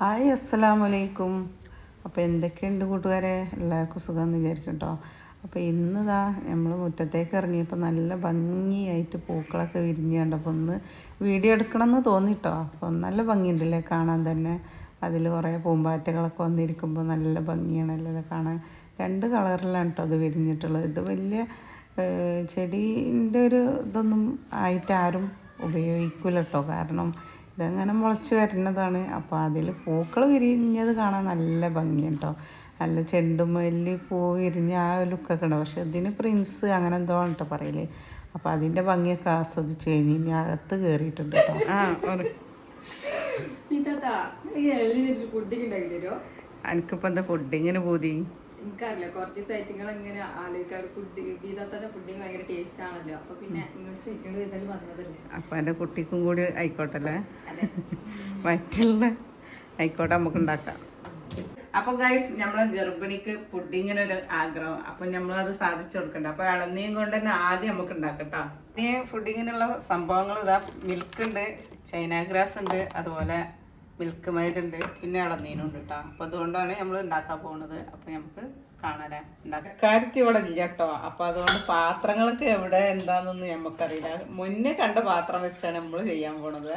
Hi അസ്സലാമു വലൈക്കും അപ്പോൾ എന്തൊക്കെയുണ്ട് കൂട്ടുകാരെ? എല്ലാവർക്കും സുഖമെന്ന് വിചാരിക്കും കേട്ടോ അപ്പോൾ ഇന്ന് ഇതാ നമ്മൾ മുറ്റത്തേക്ക് ഇറങ്ങിയപ്പോൾ നല്ല ഭംഗിയായിട്ട് പൂക്കളൊക്കെ വിരിഞ്ഞ് കണ്ടപ്പോൾ ഒന്ന് വീഡിയോ എടുക്കണമെന്ന് തോന്നിട്ടോ അപ്പോൾ നല്ല ഭംഗിയുണ്ടല്ലേ കാണാൻ തന്നെ? അതിൽ കുറേ പൂമ്പാറ്റകളൊക്കെ വന്നിരിക്കുമ്പോൾ നല്ല ഭംഗിയാണല്ലോ കാണാൻ? രണ്ട് കളറിലാണ് കേട്ടോ അത് വിരിഞ്ഞിട്ടുള്ളത്. ഇത് വലിയ ചെടീന്റെ ഒരു ഇതൊന്നും ആയിട്ട് ആരും ഉപയോഗിക്കില്ല കേട്ടോ കാരണം ഇതങ്ങനെ മുളച്ച് വരുന്നതാണ്. അപ്പോൾ അതിൽ പൂക്കൾ വിരിഞ്ഞത് കാണാൻ നല്ല ഭംഗിയാണ് കേട്ടോ നല്ല ചെണ്ടുമല്ലി പൂ വിരിഞ്ഞ ആ ലുക്കൊക്കെ ഉണ്ട്? പക്ഷെ ഇതിന് പ്രിൻസ് അങ്ങനെ എന്തോ കേട്ടോ പറയൽ. അപ്പോൾ അതിന്റെ ഭംഗിയൊക്കെ ആസ്വദിച്ച് കഴിഞ്ഞ് ഇനി അകത്ത് കയറിയിട്ടുണ്ട് കേട്ടോ. എനിക്കിപ്പോൾ എന്താ ഫുഡിങ്ങിന് പൂതി? എനിക്കറിയില്ല. കുറച്ച് ദിവസമായിട്ട് നിങ്ങൾ ഇങ്ങനെ ആലോചിക്കാറ്. പുഡിങ് ബീതാത്തന്റെ പുഡിങ് ഭയങ്കര ടേസ്റ്റ് ആണല്ലോ. അപ്പൊ പിന്നെ ഇങ്ങോട്ട് ചോദിക്കേണ്ടത് എന്തായാലും വന്നതല്ലേ? അപ്പൊ എന്റെ കുട്ടിക്കും കൂടി ആയിക്കോട്ടല്ലേ? മറ്റുള്ള ആയിക്കോട്ടെ നമുക്ക് ഉണ്ടാക്കാം. അപ്പൊ ഗൈസ് നമ്മളെ ഗർഭിണിക്ക് പുഡിങ്ങിനൊരു ആഗ്രഹം. അപ്പൊ നമ്മളത് അത് സാധിച്ചു കൊടുക്കണ്ട? അപ്പൊ ഇളനീയും കൊണ്ട് തന്നെ ആദ്യം നമുക്ക് ഉണ്ടാക്കട്ടോ. ഫുഡിങ്ങിനുള്ള സംഭവങ്ങൾ ഇതാ. മിൽക്ക് ഉണ്ട് ചൈന ഗ്രാസ് ഉണ്ട് അതുപോലെ മിൽക്ക് മൈഡ് ഉണ്ട് പിന്നെ ഇളനീനും ഉണ്ട് കേട്ടോ അപ്പൊ അതുകൊണ്ടാണ് നമ്മൾ ഉണ്ടാക്കാൻ പോകുന്നത് അപ്പൊ നമുക്ക് കാണാനേ ഉണ്ടാക്കാം. കാര്യത്തിൽ ഇവിടെ ഇല്ല കേട്ടോ. അപ്പൊ അതുകൊണ്ട് പാത്രങ്ങളൊക്കെ എവിടെ എന്താണെന്നൊന്നും നമുക്കറിയില്ല മുന്നേ കണ്ട പാത്രം വെച്ചാണ് നമ്മൾ ചെയ്യാൻ പോണത്.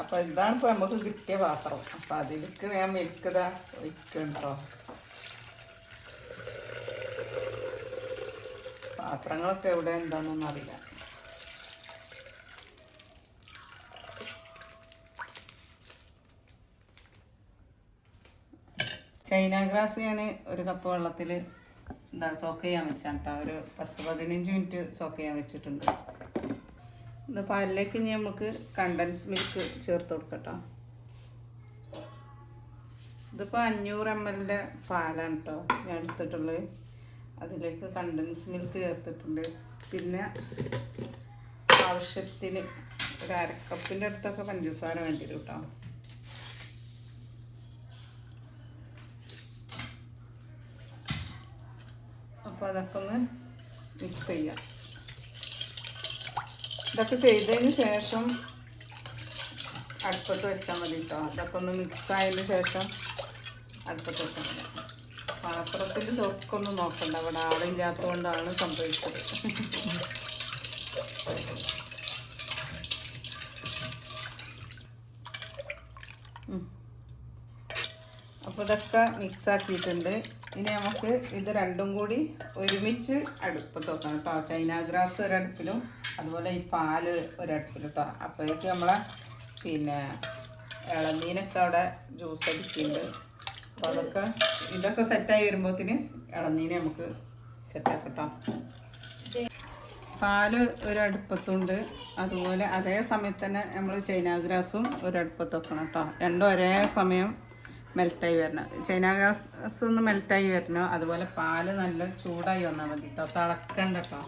അപ്പൊ ഇതാണ് ഇപ്പൊ നമുക്ക് കിട്ടിയ പാത്രം. അപ്പൊ അതിലേക്ക് ഞാൻ മിൽക്ക് ഇതാ ഒഴിക്കണ്ടോ? പാത്രങ്ങളൊക്കെ എവിടെ എന്താണെന്നൊന്നും അറിയില്ല. ചൈന ഗ്രാസ് ഞാൻ ഒരു കപ്പ് വെള്ളത്തിൽ എന്താ സോക്ക് ചെയ്യാൻ വെച്ചാണ് കേട്ടോ ഒരു പത്ത് പതിനഞ്ച് മിനിറ്റ് സോക്ക് ചെയ്യാൻ വെച്ചിട്ടുണ്ട്. ഇത് പാലിലേക്ക് ഇനി നമുക്ക് കണ്ടൻസ് മിൽക്ക് ചേർത്ത് കൊടുക്കട്ടോ ഇതിപ്പോൾ അഞ്ഞൂറ് എം എല്ലിന്റെ പാലാണ് കേട്ടോ ഞാൻ എടുത്തിട്ടുള്ളത് അതിലേക്ക് കണ്ടൻസ് മിൽക്ക് ചേർത്തിട്ടുണ്ട്. പിന്നെ ആവശ്യത്തിന് ഒരു അരക്കപ്പിന്റെ അടുത്തൊക്കെ പഞ്ചസാര വേണ്ടി വരും കേട്ടോ അപ്പോൾ അതൊക്കെ ഒന്ന് മിക്സ് ചെയ്യാം. ഇതൊക്കെ ചെയ്തതിന് ശേഷം അടുപ്പത്ത് വെച്ചാൽ മതി കേട്ടോ അതൊക്കെ ഒന്ന് മിക്സ് ആയതിന് ശേഷം അടുപ്പത്ത് വെച്ചാൽ മതി. പാത്രത്തിൽ ചൊക്കൊന്നും നോക്കണ്ട. അവിടെ ആളില്ലാത്തതുകൊണ്ടാണ് സംഭവിച്ചത്. ഉം. അപ്പോൾ ഇതൊക്കെ മിക്സ് ആക്കിയിട്ടുണ്ട്. ഇനി നമുക്ക് ഇത് രണ്ടും കൂടി ഒരുമിച്ച് അടുപ്പത്ത് വെക്കണം കേട്ടോ. ചൈന ഗ്രാസ് ഒരടുപ്പിലും അതുപോലെ ഈ പാൽ ഒരടുപ്പിലും കേട്ടോ. അപ്പോഴേക്ക് നമ്മളെ പിന്നെ ഇളനീനൊക്കെ അവിടെ ജ്യൂസ് അടിക്കുന്നുണ്ട്. അപ്പോൾ അതൊക്കെ ഇതൊക്കെ സെറ്റായി വരുമ്പോഴത്തേന് ഇളനീനെ നമുക്ക് സെറ്റാക്കട്ടോ പാൽ ഒരടുപ്പത്തുണ്ട്. അതുപോലെ അതേ സമയത്ത് തന്നെ നമ്മൾ ചൈന ഗ്രാസും ഒരടുപ്പത്ത് വെക്കണം കേട്ടോ. രണ്ടും ഒരേ സമയം മെൽറ്റായി വരണം. ചൈന ഗ്യാസ് ഒന്ന് മെൽറ്റായി വരണം. അതുപോലെ പാൽ നല്ല ചൂടായി വന്നാൽ മതി കേട്ടോ തിളക്കണ്ട കേട്ടോ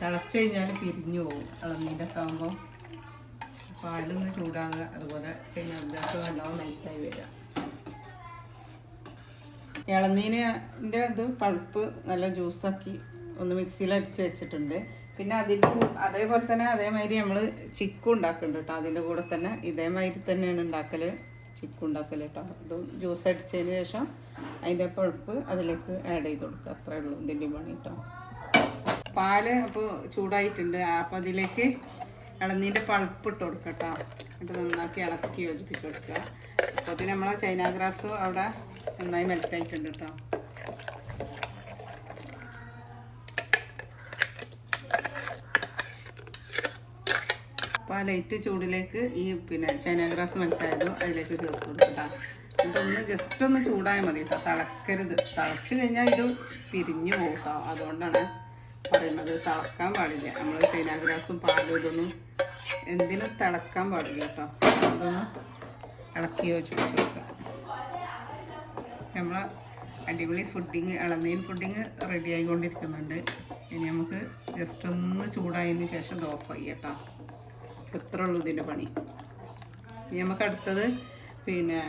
തിളച്ച് കഴിഞ്ഞാൽ പിരിഞ്ഞു പോകും. ഇളനീന്റെ ഒക്കെ ആകുമ്പോൾ പാലൊന്ന് ചൂടാകുക. അതുപോലെ ചൈന ഗ്യാസ് നല്ലോണം മെൽറ്റായി വരിക. ഇളനീരിന്റെ ഇത് പഴുപ്പ് നല്ല ജ്യൂസാക്കി ഒന്ന് മിക്സിയിൽ അടിച്ച് വെച്ചിട്ടുണ്ട്. പിന്നെ അതിന്റെ അതേപോലെ തന്നെ അതേമാതിരി നമ്മൾ ചിക്കു ഉണ്ടാക്കുന്നുണ്ട് കേട്ടോ അതിന്റെ കൂടെ തന്നെ ഇതേമാതിരി തന്നെയാണ് ഉണ്ടാക്കൽ ചിക്കു ഉണ്ടാക്കൽ കേട്ടോ അത് ജ്യൂസ് അടിച്ചതിന് ശേഷം അതിന്റെ പഴുപ്പ് അതിലേക്ക് ആഡ് ചെയ്ത് കൊടുക്കുക. അത്രേ ഉള്ളൂ ഇതിന്റെ പണി കേട്ടോ പാൽ അപ്പോൾ ചൂടായിട്ടുണ്ട്. അപ്പോൾ അതിലേക്ക് ഇളനീന്റെ പഴുപ്പ് ഇട്ട് കൊടുക്കുക കേട്ടോ എന്നിട്ട് നന്നാക്കി ഇളക്കി യോജിപ്പിച്ച് കൊടുക്കുക. അപ്പോൾ പിന്നെ നമ്മളെ ചൈന ഗ്രാസ് അവിടെ നന്നായി മെൽറ്റായിട്ടുണ്ട് കേട്ടോ അപ്പോൾ ആ ലൈറ്റ് ചൂടിലേക്ക് ഈ പിന്നെ ചൈന ഗ്രാസ് മെൽറ്റായതും അതിലേക്ക് ചേർത്ത് കൊടുക്കാം ഇതൊന്ന് ജസ്റ്റ് ഒന്ന് ചൂടായാൽ മതി കേട്ടോ. തിളക്കരുത്. തിളച്ച് കഴിഞ്ഞാൽ ഇത് പിരിഞ്ഞു പോകും അതുകൊണ്ടാണ് പറയുന്നത് തിളക്കാൻ പാടില്ല. നമ്മൾ ചൈന ഗ്രാസും പാലും ഇതൊന്നും എന്തിനും തിളക്കാൻ പാടില്ല കേട്ടോ. അതൊന്ന് ഇളക്കി ചോദിച്ചു വെക്കുക നമ്മൾ അടിപൊളി ഫുഡിങ് ഇളനീർ ഫുഡിങ് റെഡി ആയിക്കൊണ്ടിരിക്കുന്നുണ്ട്. ഇനി നമുക്ക് ജസ്റ്റ് ഒന്ന് ചൂടായതിന് ശേഷം ഇത് ഓഫ് ചെയ്യാം കേട്ടോ. ഇത്രേ ഉള്ളൂ ഇതിന്റെ പണി? ഇനി നമുക്ക് അടുത്തത് പിന്നെ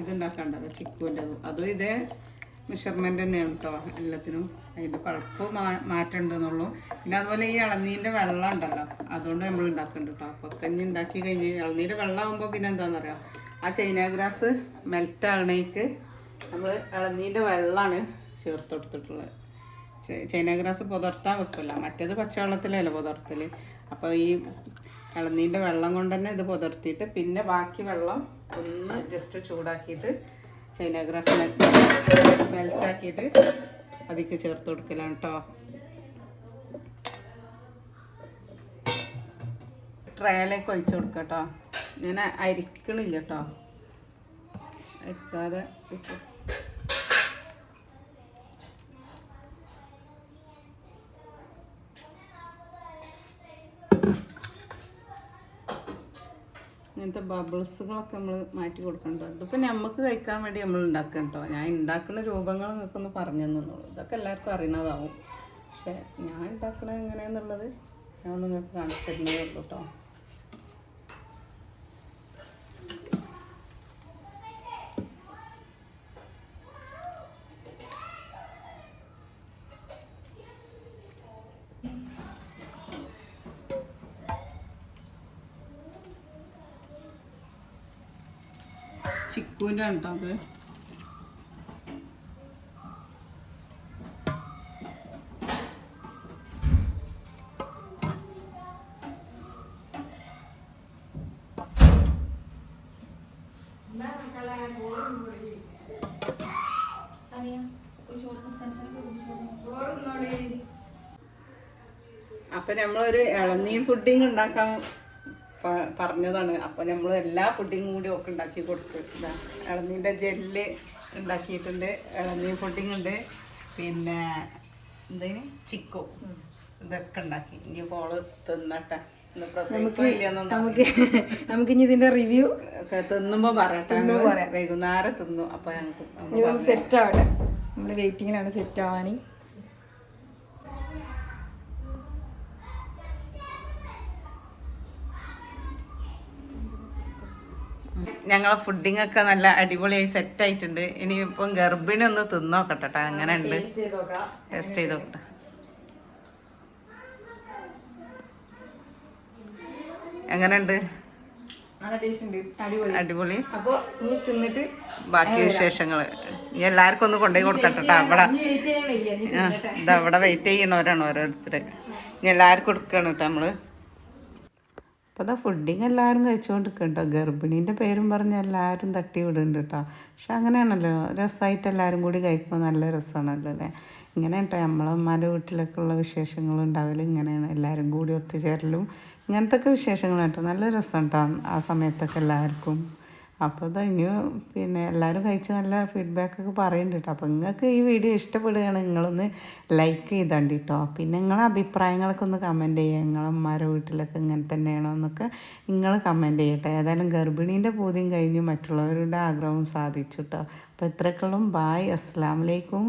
ഇതുണ്ടാക്കേണ്ടത് ചിക്കുവിന്റെ അതും. ഇതേ മെഷർമെന്റ് തന്നെയാണ് കേട്ടോ. എല്ലാത്തിനും അതിന്റെ പഴുപ്പ് മാ മാറ്റമുണ്ടെന്നുള്ളൂ പിന്നെ അതുപോലെ ഈ ഇളനീന്റെ വെള്ളം ഉണ്ടല്ലോ അതുകൊണ്ട് നമ്മൾ ഉണ്ടാക്കുന്നുണ്ട് കേട്ടോ. അപ്പോൾ കഞ്ഞി ഉണ്ടാക്കി കഴിഞ്ഞ് ഇളനീന്റെ വെള്ളം ആകുമ്പോൾ പിന്നെ എന്താണെന്നറിയാം ആ ചൈന ഗ്രാസ് മെൽറ്റ് ആകണേക്ക് നമ്മൾ ഇളനീന്റെ വെള്ളമാണ് ചേർത്ത് കൊടുത്തിട്ടുള്ളത്. ചൈന ഗ്രാസ് പുതർത്താൻ വെക്കില്ല മറ്റേത് പച്ചവെള്ളത്തിലല്ല പുതർത്തൽ അപ്പോൾ ഈ ഇളനീന്റെ വെള്ളം കൊണ്ട് തന്നെ ഇത് പുതിർത്തിയിട്ട് പിന്നെ ബാക്കി വെള്ളം ഒന്ന് ജസ്റ്റ് ചൂടാക്കിയിട്ട് ചൈന ഗ്രാസ് മെൽസാക്കിയിട്ട് അതിക്ക് ചേർത്ത് കൊടുക്കലാണ് കേട്ടോ ട്രയലേക്ക് ഒഴിച്ച് കൊടുക്കുക കേട്ടോ ഞാൻ അരിക്കണില്ല കേട്ടോ അരിക്കാതെ ഇങ്ങനത്തെ ബബിൾസുകളൊക്കെ നമ്മൾ മാറ്റി കൊടുക്കണ്ടോ? ഇതിപ്പോൾ നമുക്ക് കഴിക്കാൻ വേണ്ടി നമ്മൾ ഉണ്ടാക്കണം കേട്ടോ ഞാൻ ഉണ്ടാക്കുന്ന രൂപങ്ങൾ നിങ്ങൾക്ക് ഒന്ന് പറഞ്ഞു തന്നുള്ളൂ ഇതൊക്കെ എല്ലാവർക്കും അറിയണതാവും പക്ഷേ ഞാൻ ഉണ്ടാക്കണത് എങ്ങനെയാണെന്നുള്ളത് ഞാൻ നിങ്ങൾക്ക് കാണിച്ചു തരുന്നതേ ഉള്ളൂ കേട്ടോ ചിക്കുവിന്റെ കേട്ടോ അത്. അപ്പം നമ്മളൊരു ഇളനീർ ഫുഡിങ് ഉണ്ടാക്കാൻ പറഞ്ഞതാണ്. അപ്പം നമ്മൾ എല്ലാ ഫുഡിങ്ങും കൂടി ഒക്കെ ഉണ്ടാക്കി കൊടുത്തു. ഇതാ ഇളനീന്റെ ജെല്ല് ഉണ്ടാക്കിയിട്ടുണ്ട്. ഇളനീ ഫുഡിങ് ഉണ്ട്. പിന്നെ എന്തേന്? ചിക്കോ. ഇതൊക്കെ ഉണ്ടാക്കി. ഇനി പോൾ തിന്നട്ടെ. നമുക്ക് നമുക്ക് ഇനി ഇതിന്റെ റിവ്യൂ തിന്നുമ്പോ പറയട്ടെ. വൈകുന്നേരം തിന്നു. അപ്പൊ ഞങ്ങൾക്ക് സെറ്റ് ആവട്ടെ. നമ്മൾ വെയിറ്റിങ്ങിലാണ് സെറ്റ് ആവാൻ ഞങ്ങളെ ഫുഡിങ് ഒക്കെ നല്ല അടിപൊളിയായി സെറ്റ് ആയിട്ടുണ്ട്. ഇനി ഇപ്പം ഗർഭിണി ഒന്ന് തിന്നോക്കട്ടെ അങ്ങനെ ഉണ്ട്. ടേസ്റ്റ് ചെയ്ത് നോക്കാം. നോക്കട്ടെ. എങ്ങനെയുണ്ട് അടിപൊളി. അപ്പൊ നീ തിന്നിട്ട് ബാക്കി വിശേഷങ്ങൾ. ഇനി എല്ലാവർക്കും ഒന്ന് കൊണ്ടുപോയി കൊടുക്കട്ടെ ട്ടോ. അവിടെ ഇതവിടെ വെയിറ്റ് ചെയ്യണവരാണ് ഓരോരുത്തര്. ഇനി എല്ലാവർക്കും കൊടുക്കണം കേട്ടോ നമ്മൾ. അപ്പോൾ അതാ ഫുഡിങ് എല്ലാവരും കഴിച്ചുകൊണ്ടിരിക്കും കേട്ടോ ഗർഭിണീന്റെ പേരും പറഞ്ഞ് എല്ലാവരും തട്ടി വിടുന്നുണ്ട് കേട്ടോ പക്ഷെ അങ്ങനെയാണല്ലോ രസമായിട്ട് എല്ലാവരും കൂടി കഴിക്കുമ്പോൾ നല്ല രസമാണല്ലോ അല്ലേ? ഇങ്ങനെ കേട്ടോ നമ്മളമ്മമാരുടെ വീട്ടിലൊക്കെ ഉള്ള വിശേഷങ്ങളും ഉണ്ടാവലും ഇങ്ങനെയാണ്. എല്ലാവരും കൂടി ഒത്തുചേരലും ഇങ്ങനത്തെ ഒക്കെ വിശേഷങ്ങൾ കേട്ടോ. നല്ല രസം കേട്ടോ ആ സമയത്തൊക്കെ എല്ലാവർക്കും. അപ്പോൾ ഇത് ഇനി പിന്നെ എല്ലാവരും കഴിച്ച് നല്ല ഫീഡ്ബാക്ക് ഒക്കെ പറയുന്നുണ്ട് കേട്ടോ അപ്പോൾ നിങ്ങൾക്ക് ഈ വീഡിയോ ഇഷ്ടപ്പെടുകയാണ് നിങ്ങളൊന്ന് ലൈക്ക് ചെയ്താണ്ട് കേട്ടോ പിന്നെ നിങ്ങളെ അഭിപ്രായങ്ങളൊക്കെ ഒന്ന് കമന്റ് ചെയ്യുക നിങ്ങളമ്മമാരെ വീട്ടിലൊക്കെ ഇങ്ങനെ തന്നെയാണോ എന്നൊക്കെ നിങ്ങൾ കമന്റ് ചെയ്യട്ടെ. ഏതായാലും ഗർഭിണീന്റെ പൂതിയും കഴിഞ്ഞു മറ്റുള്ളവരുടെ ആഗ്രഹവും സാധിച്ചു കേട്ടോ അപ്പോൾ ഇത്രക്കളും ബായ് അസ്സാം വലൈക്കും